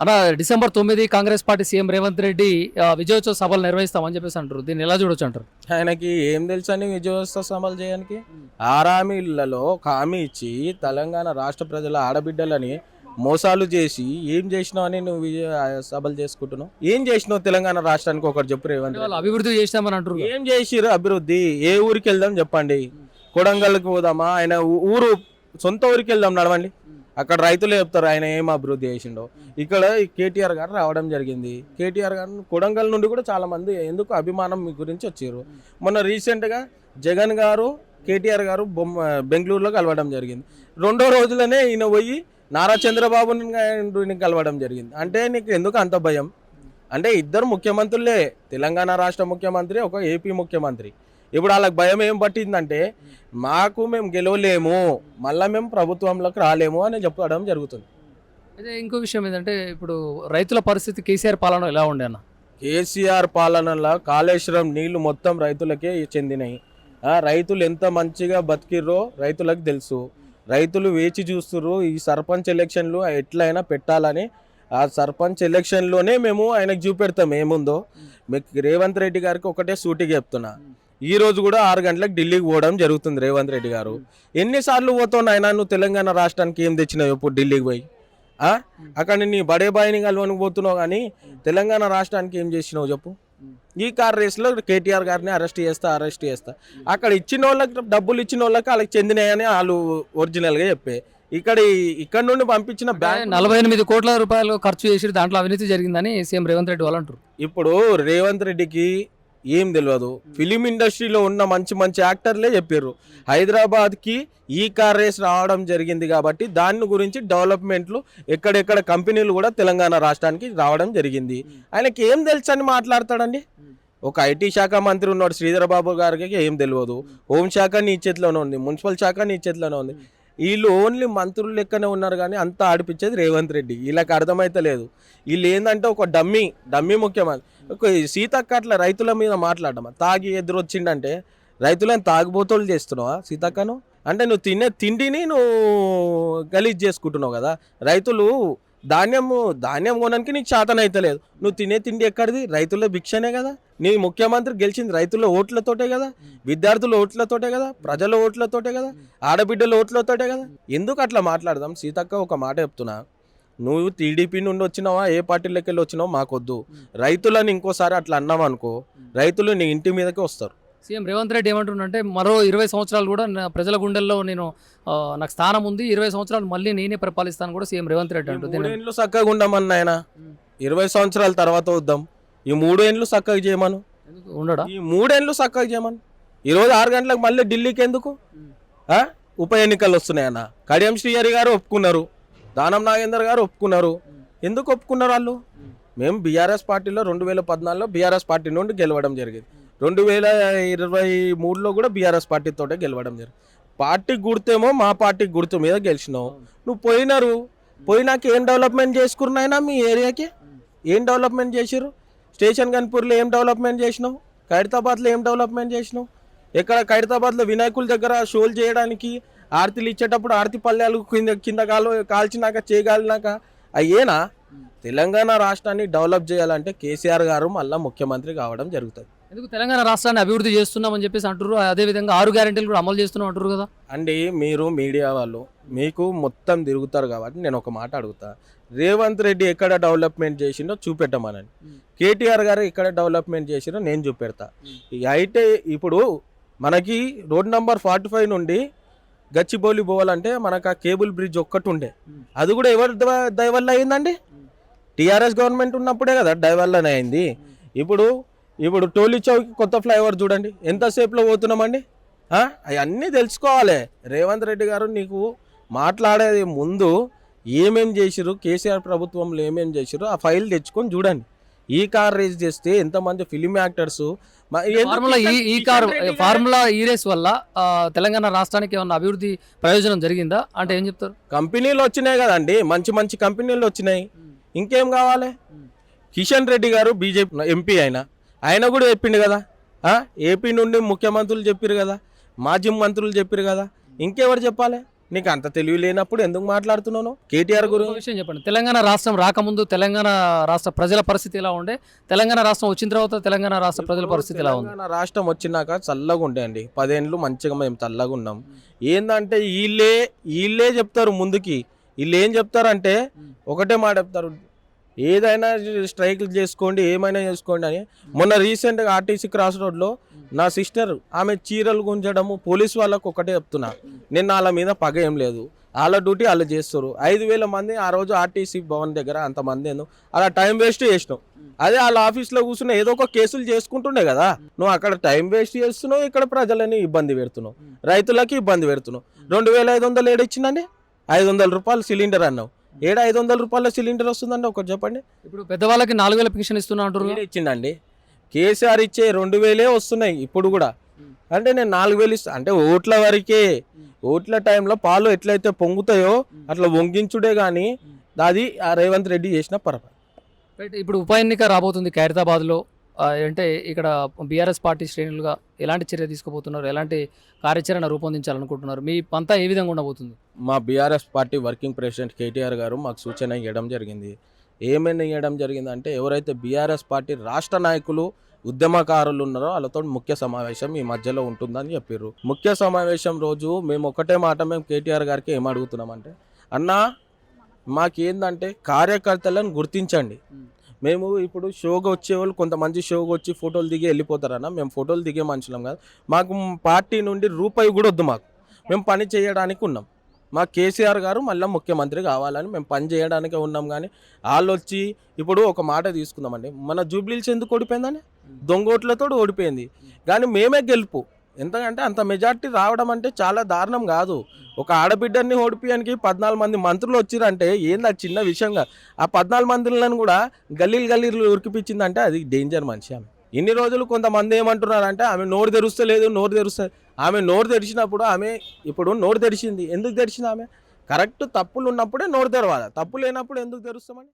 అన్న డిసెంబర్ తొమ్మిది Congress party CM Revanth Reddy విజయోత్సవ సభలు నిర్వహిస్తామని చెప్పేసి అంటారు దీన్ని ఎలా చూడొచ్చు అంటారు? ఆయనకి ఏం తెలుసు అని విజయోత్సవ అమలు చేయడానికి? ఆరామీలలో ఒక హామీ ఇచ్చి తెలంగాణ రాష్ట్ర ప్రజల ఆడబిడ్డలని మోసాలు చేసి ఏం చేసినావు అని నువ్వు విజయ సభలు చేసుకుంటున్నావు? ఏం చేసినావు తెలంగాణ రాష్ట్రానికి ఒకటి చెప్పు రేవంత్ అభివృద్ధి చేసినామని అంటారు. ఏం చేసిరు అభివృద్ధి? ఏ ఊరికి వెళ్దాం చెప్పండి. కొడంగల్కి పోదామా? ఆయన ఊరు సొంత ఊరికి వెళ్దాం నడవండి. అక్కడ రైతులు చెప్తారు ఆయన ఏం అభివృద్ధి చేసిండో. ఇక్కడ కేటీఆర్ గారు రావడం జరిగింది. కేటీఆర్ గారు కొడంగల్ నుండి కూడా చాలా మంది ఎందుకు అభిమానం మీ గురించి వచ్చారు? మొన్న రీసెంట్గా జగన్ గారు కేటీఆర్ గారు బొమ్మ బెంగళూరులో కలవడం జరిగింది. రెండో రోజులనే ఈయన పోయి నారా చంద్రబాబు కలవడం జరిగింది. అంటే నీకు ఎందుకు అంత భయం? అంటే ఇద్దరు ముఖ్యమంత్రులే తెలంగాణ రాష్ట్ర ముఖ్యమంత్రి ఒక ఏపీ ముఖ్యమంత్రి. ఇప్పుడు వాళ్ళకి భయం ఏం పట్టిందంటే మాకు మేము గెలవలేము మళ్ళీ మేము ప్రభుత్వంలోకి రాలేము అని చెప్పడం జరుగుతుంది. అయితే ఇంకో విషయం ఏంటంటే ఇప్పుడు రైతుల పరిస్థితి కేసీఆర్ పాలన ఎలా ఉండే అన్న? కేసీఆర్ పాలనలో కాళేశ్వరం నీళ్ళు మొత్తం రైతులకే చెందినాయి. రైతులు ఎంత మంచిగా బతికిర్రో రైతులకు తెలుసు. రైతులు వేచి చూస్తుర్రు ఈ సర్పంచ్ ఎలక్షన్లు ఎట్లయినా పెట్టాలని. ఆ సర్పంచ్ ఎలక్షన్లోనే మేము ఆయనకు చూపెడతాం ఏముందో. మీకు రేవంత్ రెడ్డి గారికి ఒకటే సూటిగా చెప్తున్నా. ఈ రోజు కూడా ఆరు గంటలకు ఢిల్లీకి పోవడం జరుగుతుంది రేవంత్ రెడ్డి గారు. ఎన్నిసార్లు పోతావు ఆయన నువ్వు తెలంగాణ రాష్ట్రానికి ఏం తెచ్చినావు ఇప్పుడు ఢిల్లీకి పోయి? అక్కడ నీ బడే బాయిని కలవనికి పోతున్నావు కానీ తెలంగాణ రాష్ట్రానికి ఏం చేసినావు చెప్పు? ఈ కార్ రేస్లో కేటీఆర్ గారిని అరెస్ట్ చేస్తా అరెస్ట్ చేస్తా. అక్కడ ఇచ్చిన వాళ్ళకి డబ్బులు ఇచ్చిన వాళ్ళకి వాళ్ళకి చెందినాయని వాళ్ళు ఒరిజినల్గా చెప్పే. ఇక్కడ ఇక్కడ నుండి పంపించిన బ్యాంక్ నలభై ఎనిమిది కోట్ల రూపాయలు ఖర్చు చేసి దాంట్లో అవినీతి జరిగిందని సీఎం రేవంత్ రెడ్డి వాళ్ళు అంటారు ఇప్పుడు రేవంత్ రెడ్డికి ఏం తెలియదు ఫిలిం ఇండస్ట్రీలో ఉన్న మంచి మంచి యాక్టర్లే చెప్పారు హైదరాబాద్కి ఈ కార్ రేస్ రావడం జరిగింది కాబట్టి దాని గురించి డెవలప్మెంట్లు ఎక్కడెక్కడ కంపెనీలు కూడా తెలంగాణ రాష్ట్రానికి రావడం జరిగింది. ఆయనకి ఏం తెలుసు అని మాట్లాడతాడండి? ఒక ఐటీ శాఖ మంత్రి ఉన్నాడు శ్రీధర్ బాబు గారికి ఏం తెలియదు హోంశాఖ నీ చేతిలోనే ఉంది మున్సిపల్ శాఖ నీ చేతిలోనే ఉంది. వీళ్ళు ఓన్లీ మంత్రులు లెక్కనే ఉన్నారు కానీ అంతా ఆడిపించేది రేవంత్ రెడ్డి. వీళ్ళకి అర్థమైతే లేదు వీళ్ళు ఏంటంటే ఒక డమ్మీ డమ్మీ ముఖ్యమంత్రి. సీతక్క అట్లా రైతుల మీద మాట్లాడడం. తాగి ఎదురొచ్చిండంటే రైతులను తాగుబోతులు చేస్తున్నావా సీతక్కను? అంటే నువ్వు తినే తిండిని నువ్వు గలీజ్ చేసుకుంటున్నావు కదా. రైతులు ధాన్యము ధాన్యం కొనడానికి నీకు చేతనైతలేదు. నువ్వు తినే తిండి ఎక్కడిది? రైతుల భిక్షనే కదా. నీ ముఖ్యమంత్రి గెలిచింది రైతుల ఓట్లతోటే కదా. విద్యార్థుల ఓట్లతోటే కదా. ప్రజల ఓట్లతోటే కదా. ఆడబిడ్డల ఓట్లతోటే కదా. ఎందుకు అట్లా మాట్లాడదాం? సీతక్క ఒక మాట చెప్తున్నా. నువ్వు టీడీపీ నుండి వచ్చినావా? ఏ పార్టీలోకి వెళ్ళి వచ్చినావో మాకొద్దు. రైతులని ఇంకోసారి అట్లా అన్నాం అనుకో రైతులు నీ ఇంటి మీదకే వస్తారు. సీఎం రేవంత్ రెడ్డి ఏమంటుండంటే మరో ఇరవై సంవత్సరాలు కూడా ప్రజల గుండెల్లో నేను నాకు స్థానం ఉంది ఇరవై సంవత్సరాలు మళ్ళీ నేనే పరిపాలిస్తాను కూడా సీఎం రేవంత్ రెడ్డి అంటుంది. మూడేండ్లు చక్కగా ఉండమన్న ఆయన ఇరవై సంవత్సరాల తర్వాత వద్దాం. ఈ మూడేండ్లు చక్కగా చేయమను. ఉండడా? ఈ మూడేండ్లు చక్కగా చేయమను. ఈరోజు ఆరు గంటలకు మళ్ళీ ఢిల్లీకి ఎందుకు? ఉప ఎన్నికలు వస్తున్నాయన్న. కడియం శ్రీహరి గారు ఒప్పుకున్నారు. దానం నాగేందర్ గారు ఒప్పుకున్నారు. ఎందుకు ఒప్పుకున్నారు వాళ్ళు? మేము బీఆర్ఎస్ పార్టీలో రెండు వేల పద్నాలుగులో బీఆర్ఎస్ పార్టీ నుండి గెలవడం జరిగింది. రెండు వేల ఇరవై మూడులో కూడా బీఆర్ఎస్ పార్టీతోటే గెలవడం జరిగింది. పార్టీ గుర్తేమో మా పార్టీ గుర్తు మీద గెలిచినావు నువ్వు పోయినారు. పోయినాక ఏం డెవలప్మెంట్ చేసుకున్నాయినా మీ ఏరియాకి? ఏం డెవలప్మెంట్ చేసిర్రు? స్టేషన్ గన్పూర్లో ఏం డెవలప్మెంట్ చేసినావు ఖైరతాబాద్లో ఏం డెవలప్మెంట్ చేసినావు ఎక్కడ ఖైరతాబాద్లో వినాయకుల దగ్గర షోలు చేయడానికి ఆరతిలు ఇచ్చేటప్పుడు ఆరతి పల్లెలు కింద కింద కాలు కాల్చినాక చేయగలినాక అయ్యేనా? తెలంగాణ రాష్ట్రాన్ని డెవలప్ చేయాలంటే కేసీఆర్ గారు మళ్ళీ ముఖ్యమంత్రి కావడం జరుగుతుంది. ఎందుకు తెలంగాణ రాష్ట్రాన్ని అభివృద్ధి చేస్తున్నామని చెప్పేసి అంటారు అదే విధంగా ఆరు గ్యారెంటీలు కూడా అమలు చేస్తున్నాం అంటారు కదా. అండి మీరు మీడియా వాళ్ళు మీకు మొత్తం తిరుగుతారు కాబట్టి నేను ఒక మాట అడుగుతా. రేవంత్ రెడ్డి ఎక్కడ డెవలప్మెంట్ చేసిండో చూపెట్టమనండి. కేటీఆర్ గారు ఎక్కడ డెవలప్మెంట్ చేసిండో నేను చూపెడతా. అయితే ఇప్పుడు మనకి రోడ్ నంబర్ ఫార్టీ ఫైవ్ నుండి గచ్చిబౌలి పోవాలంటే మనకు ఆ కేబుల్ బ్రిడ్జ్ ఒక్కటి ఉండే. అది కూడా ఎవరి ద- అయిందండి? టీఆర్ఎస్ గవర్నమెంట్ ఉన్నప్పుడే కదా దయవల్లనే అయింది. ఇప్పుడు ఇప్పుడు టోలీ చౌక్ కొత్త ఫ్లైఓవర్ చూడండి. ఎంతసేపులో పోతున్నామండి? అవన్నీ తెలుసుకోవాలి. రేవంత్ రెడ్డి గారు నీకు మాట్లాడేది ముందు ఏమేం చేసిరు కేసీఆర్ ప్రభుత్వంలో ఏమేం చేసిరు ఆ ఫైల్ తెచ్చుకొని చూడండి. ఈ కార్ రేస్ చేస్తే ఎంతమంది ఫిలిం యాక్టర్స్ ఫార్ములా ఈ ఈ కార్ ఫార్ములా ఈ రేస్ వల్ల తెలంగాణ రాష్ట్రానికి ఏమన్నా అభివృద్ధి ప్రయోజనం జరిగిందా? అంటే ఏం చెప్తారు? కంపెనీలు వచ్చినాయి కదండి. మంచి మంచి కంపెనీలు వచ్చినాయి. ఇంకేం కావాలి? కిషన్ రెడ్డి గారు బీజేపీ ఎంపీ ఆయన ఆయన కూడా చెప్పిండు కదా? ఏపీ నుండి ముఖ్యమంత్రులు చెప్పారు కదా. మాజీ మంత్రులు చెప్పారు కదా. ఇంకెవరు చెప్పాలి? నీకు అంత తెలివి లేనప్పుడు ఎందుకు మాట్లాడుతున్నావు కేటీఆర్ గురించి విషయం చెప్పండి. తెలంగాణ రాష్ట్రం రాకముందు తెలంగాణ రాష్ట్ర ప్రజల పరిస్థితి ఎలా ఉండే? తెలంగాణ రాష్ట్రం వచ్చిన తర్వాత తెలంగాణ రాష్ట్ర ప్రజల పరిస్థితి ఎలా ఉంది? రాష్ట్రం వచ్చినాక చల్లగా ఉంటాయండి పదేండ్లు మంచిగా మేము చల్లగా ఉన్నాం. ఏందంటే వీళ్ళే వీళ్ళే చెప్తారు ముందుకి. వీళ్ళు ఏం చెప్తారంటే ఒకటే మాట చెప్తారు. ఏదైనా స్ట్రైక్ చేసుకోండి ఏమైనా చేసుకోండి అని. మొన్న రీసెంట్గా ఆర్టీసీ క్రాస్ రోడ్లో నా సిస్టర్ ఆమె చీరలు గుంజడము పోలీస్ వాళ్ళకు ఒకటే చెప్తున్నా. నేను వాళ్ళ మీద పగ ఏం లేదు. వాళ్ళ డ్యూటీ వాళ్ళు చేస్తారు. ఐదు వేల మంది ఆ రోజు ఆర్టీసీ భవన్ దగ్గర అంతమంది ఏందో అలా టైం వేస్ట్ చేసినావు. అదే వాళ్ళ ఆఫీస్లో కూర్చున్న ఏదో ఒక కేసులు చేసుకుంటుండే కదా. నువ్వు అక్కడ టైం వేస్ట్ చేస్తున్నావు ఇక్కడ ప్రజలని ఇబ్బంది పెడుతున్నావు. రైతులకి ఇబ్బంది పెడుతున్నావు. రెండు వేల ఐదు వందలు ఏడిచ్చిందండి? ఐదు వందల రూపాయలు సిలిండర్ అన్నావు. ఏడ ఐదు వందల రూపాయల సిలిండర్ వస్తుందండి ఒకటి చెప్పండి. ఇప్పుడు పెద్దవాళ్ళకి నాలుగు వేల పెన్షన్ ఇస్తున్నా అంటారు ఏడ ఇచ్చిందండి కేసీఆర్ ఇచ్చే రెండు వేలే వస్తున్నాయి ఇప్పుడు కూడా. అంటే నేను నాలుగు వేలు ఇస్తా అంటే ఓట్ల వరకే. ఓట్ల టైంలో పాలు ఎట్లయితే పొంగుతాయో అట్లా వంగించుడే కానీ అది ఆ రేవంత్ రెడ్డి చేసిన రైట్ ఇప్పుడు ఉప ఎన్నిక రాబోతుంది ఖైరతాబాద్లో. అంటే ఇక్కడ బీఆర్ఎస్ పార్టీ శ్రేణులుగా ఎలాంటి చర్య తీసుకోబోతున్నారు ఎలాంటి కార్యాచరణ రూపొందించాలనుకుంటున్నారు? మీ పంతా ఏ విధంగా ఉండబోతుంది? మా BRS party working president KTR గారు మాకు సూచన ఇవ్వడం జరిగింది. ఏమైనా ఇవ్వడం జరిగింది అంటే ఎవరైతే బీఆర్ఎస్ పార్టీ రాష్ట్ర నాయకులు ఉద్యమకారులు ఉన్నారో వాళ్ళతో ముఖ్య సమావేశం ఈ మధ్యలో ఉంటుందని చెప్పారు ముఖ్య సమావేశం రోజు మేము ఒకటే మాట మేము కేటీఆర్ గారికి ఏం అడుగుతున్నామంటే అన్నా మాకేందంటే కార్యకర్తలను గుర్తించండి. మేము ఇప్పుడు షోగా వచ్చేవాళ్ళు కొంతమంది షోగా వచ్చి ఫోటోలు దిగి వెళ్ళిపోతారన్న. మేము ఫోటోలు దిగే మనుషులం కాదు. మాకు పార్టీ నుండి రూపాయి కూడా వద్దు మాకు. మేము పని చేయడానికి ఉన్నాం. మా కేసీఆర్ గారు మళ్ళీ ముఖ్యమంత్రి కావాలని మేము పని చేయడానికే ఉన్నాం కానీ వాళ్ళు వచ్చి ఇప్పుడు ఒక మాట తీసుకుందామండి. మన జూబ్లీల్స్ ఎందుకు ఓడిపోయిందని? దొంగోట్లతో ఓడిపోయింది. కానీ మేమే గెలుపు. ఎందుకంటే అంత మెజార్టీ రావడం అంటే చాలా దారుణం కాదు. ఒక ఆడబిడ్డని ఓడిపోయానికి పద్నాలుగు మంది మంత్రులు వచ్చిరంటే ఏంది అది చిన్న విషయం ఆ పద్నాలుగు మంత్రులను కూడా గల్లీలు గల్లీలు ఉరికిపించిందంటే అది డేంజర్ మనిషి ఆమె. ఇన్ని రోజులు కొంతమంది ఏమంటున్నారంటే ఆమె నోరు తెరుస్తలేదు నోరు తెరుస్తుంది ఆమె నోరు తెరిచినప్పుడు ఆమె ఇప్పుడు నోరు తెరిచింది. ఎందుకు తెరిచింది ఆమె? కరెక్ట్ తప్పులు ఉన్నప్పుడే నోరు తెరవాలి. తప్పు లేనప్పుడు ఎందుకు తెరుస్తామని